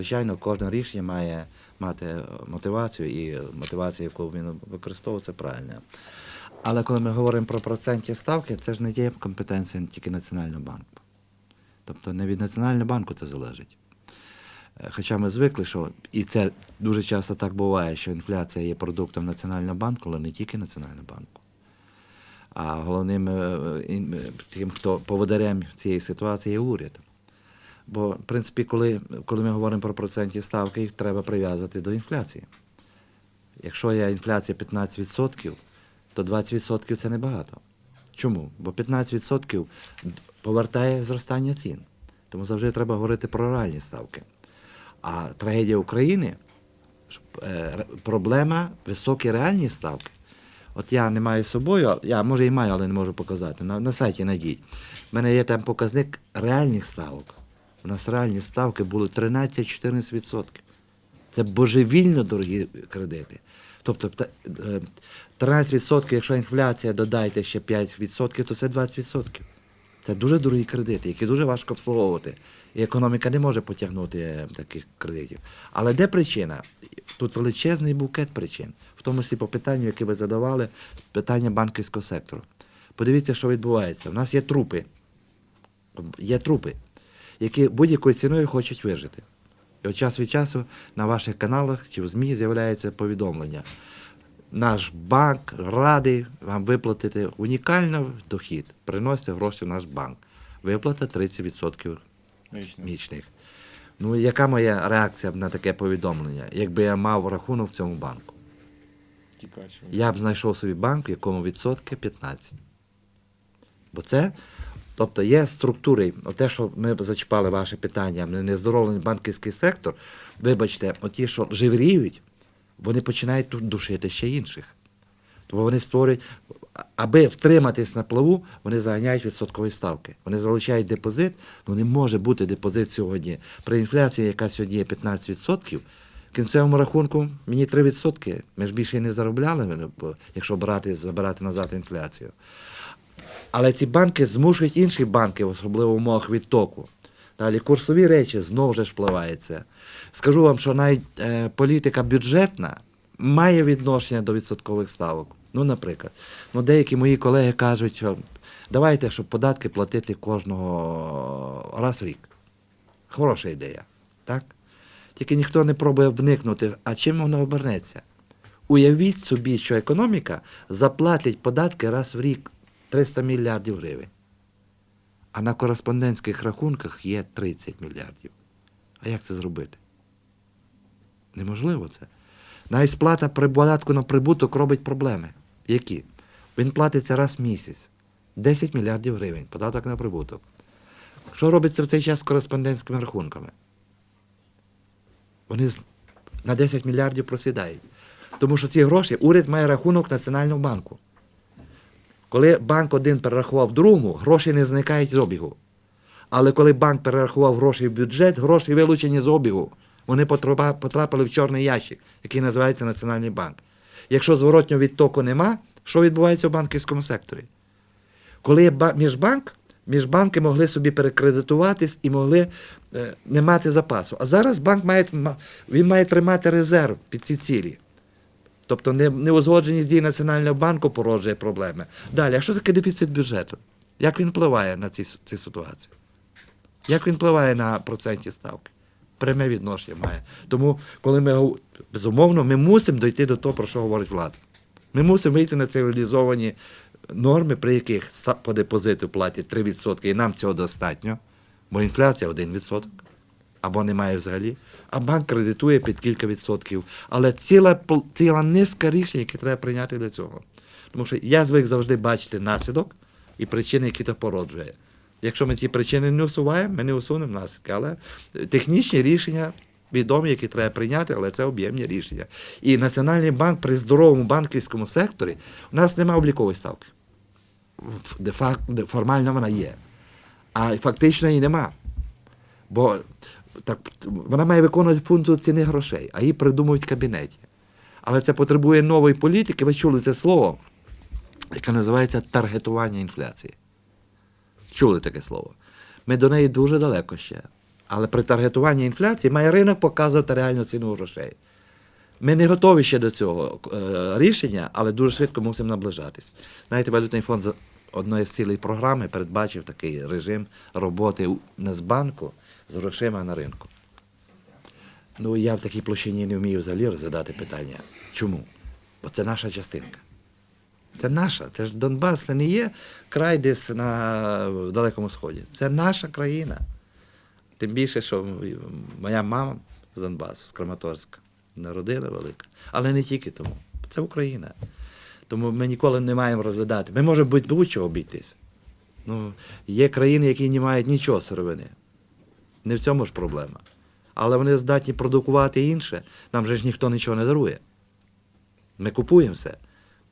Звичайно, кожне рішення має мати мотивацію, і мотивація, яку він використовує, це правильно. Але коли ми говоримо про процентні ставки, це ж не є компетенція тільки Національного банку. Тобто не від Національного банку це залежить. Е, Хоча ми звикли, що і це дуже часто так буває, що інфляція є продуктом Національного банку, але не тільки Національного банку. А головним е, е, тим, хто поводарем цієї ситуації, є уряд. Бо, в принципі, коли, коли ми говоримо про процентні ставки, їх треба прив'язати до інфляції. Якщо є інфляція 15%, то 20% це небагато. Чому? Бо 15% повертає зростання цін. Тому завжди треба говорити про реальні ставки. А трагедія України е, проблема високі реальні ставки. От я не маю з собою, я може і маю, але не можу показати. На, на сайті найдіть. У мене є там показник реальних ставок. У нас реальні ставки були 13-14%. Це божевільно дорогі кредити. Тобто е, 13%, якщо інфляція додайте ще 5%, то це 20%. Це дуже дорогі кредити, які дуже важко обслуговувати. І економіка не може потягнути е, таких кредитів. Але де причина? Тут величезний букет причин, в тому числі по питанню, яке ви задавали, питання банківського сектору. Подивіться, що відбувається. У нас є трупи, є трупи, які будь-якою ціною хочуть вижити. І от час від часу на ваших каналах чи в ЗМІ з'являється повідомлення. Наш банк радий вам виплатити унікальний дохід. Приносите гроші в наш банк. Виплата 30% Вічно. мічних. Ну, яка моя реакція на таке повідомлення, якби я мав рахунок в цьому банку? Я б знайшов собі банк, в якому відсотки 15. Бо це, тобто є структури, те, що ми зачіпали ваше питання, нездоровлений банківський сектор, вибачте, оті, що живріють, вони починають тут душити ще інших. Тому вони створюють, аби втриматись на плаву, вони заганяють відсоткові ставки. Вони залучають депозит, ну не може бути депозит сьогодні. При інфляції, яка сьогодні є 15%, в кінцевому рахунку мені 3%. Ми ж більше не заробляли, якщо брати, забирати назад інфляцію. Але ці банки змушують інші банки, особливо в умовах відтоку. Далі курсові речі знову ж впливаються. Скажу вам, що навіть е, політика бюджетна має відношення до відсоткових ставок. Ну, наприклад, ну, деякі мої колеги кажуть, що давайте, щоб податки платити кожного раз в рік. Хороша ідея, так? Тільки ніхто не пробує вникнути, а чим воно обернеться. Уявіть собі, що економіка заплатить податки раз в рік 300 мільярдів гривень. А на кореспондентських рахунках є 30 мільярдів. А як це зробити? Неможливо це. Навіть сплата податку на прибуток робить проблеми. Які? Він платиться раз в місяць. 10 мільярдів гривень податок на прибуток. Що робиться в цей час з кореспондентськими рахунками? Вони на 10 мільярдів просідають. Тому що ці гроші уряд має рахунок Національного банку. Коли банк один перерахував другому, гроші не зникають з обігу. Але коли банк перерахував гроші в бюджет, гроші вилучені з обігу. Вони потрапили в чорний ящик, який називається Національний банк. Якщо зворотнього відтоку нема, що відбувається в банківському секторі? Коли міжбанк, міжбанки могли собі перекредитуватись і могли е, не мати запасу. А зараз банк має, він має тримати резерв під ці цілі. Тобто не- неузгодженість дій Національного банку породжує проблеми. Далі, а що таке дефіцит бюджету? Як він впливає на ці, ці ситуації? Як він впливає на процентні ставки? Пряме відношення має. Тому, коли ми безумовно, ми мусимо дойти до того, про що говорить влада. Ми мусимо вийти на цивілізовані норми, при яких по депозиту платять 3%, і нам цього достатньо, бо інфляція 1%, або немає взагалі. А банк кредитує під кілька відсотків. Але ціла, ціла низка рішень, які треба прийняти для цього. Тому що я звик завжди бачити наслідок і причини, які то породжує. Якщо ми ці причини не усуваємо, ми не усунемо наслідки. Але технічні рішення відомі, які треба прийняти, але це об'ємні рішення. І Національний банк при здоровому банківському секторі у нас немає облікової ставки. Де факт, формально вона є. А фактично її нема. Бо так, вона має виконувати функцію ціни грошей, а її придумують в кабінеті. Але це потребує нової політики. Ви чули це слово, яке називається таргетування інфляції. Чули таке слово? Ми до неї дуже далеко ще. Але при таргетуванні інфляції має ринок показувати реальну ціну грошей. Ми не готові ще до цього е, рішення, але дуже швидко мусимо наближатись. Знаєте, валютний фонд одної з цілей програми передбачив такий режим роботи у- Нацбанку з грошима на ринку. Ну, я в такій площині не вмію взагалі розглядати питання. Чому? Бо це наша частинка. Це наша. Це ж Донбас, це не є край десь на Далекому Сході. Це наша країна. Тим більше, що моя мама з Донбасу, з Краматорська, народина велика. Але не тільки тому. Це Україна. Тому ми ніколи не маємо розглядати. Ми можемо будь- будь-чого обійтись. Ну, є країни, які не мають нічого сировини. Не в цьому ж проблема. Але вони здатні продукувати інше. Нам же ж ніхто нічого не дарує. Ми купуємо все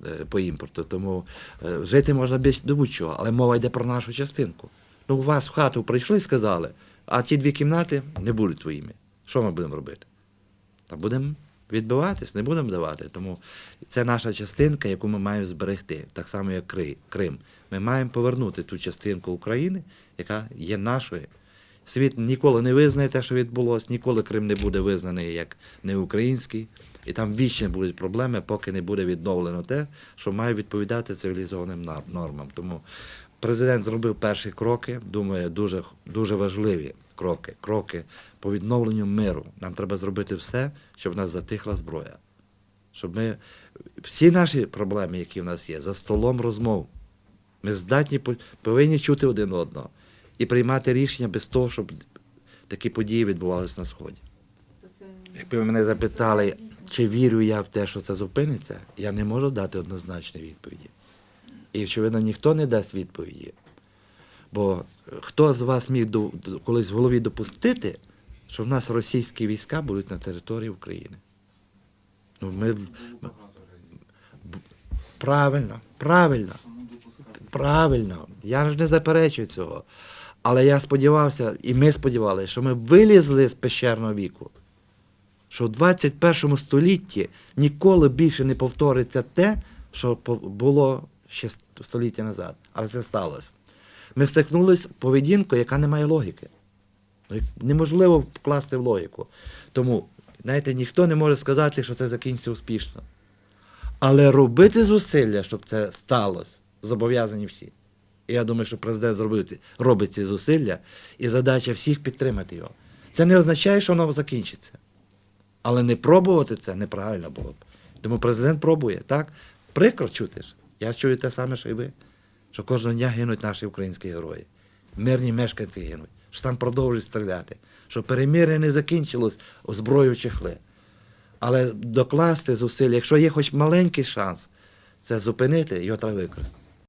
е, по імпорту, тому е, жити можна без будь-чого, але мова йде про нашу частинку. Ну, у вас в хату прийшли сказали, а ті дві кімнати не будуть твоїми. Що ми будемо робити? Та будемо відбиватись, не будемо давати. Тому це наша частинка, яку ми маємо зберегти, так само, як Крим. Ми маємо повернути ту частинку України, яка є нашою. Світ ніколи не визнає те, що відбулося, ніколи Крим не буде визнаний як неукраїнський. І там вічні будуть проблеми, поки не буде відновлено те, що має відповідати цивілізованим нормам. Тому президент зробив перші кроки, думаю, дуже, дуже важливі кроки. Кроки по відновленню миру. Нам треба зробити все, щоб в нас затихла зброя. Щоб ми всі наші проблеми, які в нас є, за столом розмов. Ми здатні повинні чути один одного і приймати рішення без того, щоб такі події відбувалися на Сході. Якби ви мене запитали, чи вірю я в те, що це зупиниться, я не можу дати однозначної відповіді. І, очевидно, ніхто не дасть відповіді. Бо хто з вас міг колись в голові допустити, що в нас російські війська будуть на території України? Ну, ми- правильно, правильно, правильно. Я ж не заперечую цього. Але я сподівався, і ми сподівалися, що ми вилізли з пещерного віку що в 21 столітті ніколи більше не повториться те, що було ще століття назад. Але це сталося. Ми стикнулися з поведінкою, яка не має логіки. Ну, Неможливо вкласти в логіку. Тому, знаєте, ніхто не може сказати, що це закінчиться успішно. Але робити зусилля, щоб це сталося, зобов'язані всі. І я думаю, що президент зробив робить ці зусилля, і задача всіх підтримати його. Це не означає, що воно закінчиться. Але не пробувати це неправильно було б. Тому президент пробує, так? Прикро чути ж. Я чую те саме, що і ви. Що кожного дня гинуть наші українські герої. Мирні мешканці гинуть, що там продовжують стріляти, що перемир'я не закінчилось зброю чехли. Але докласти зусилля, якщо є хоч маленький шанс це зупинити, його треба використати.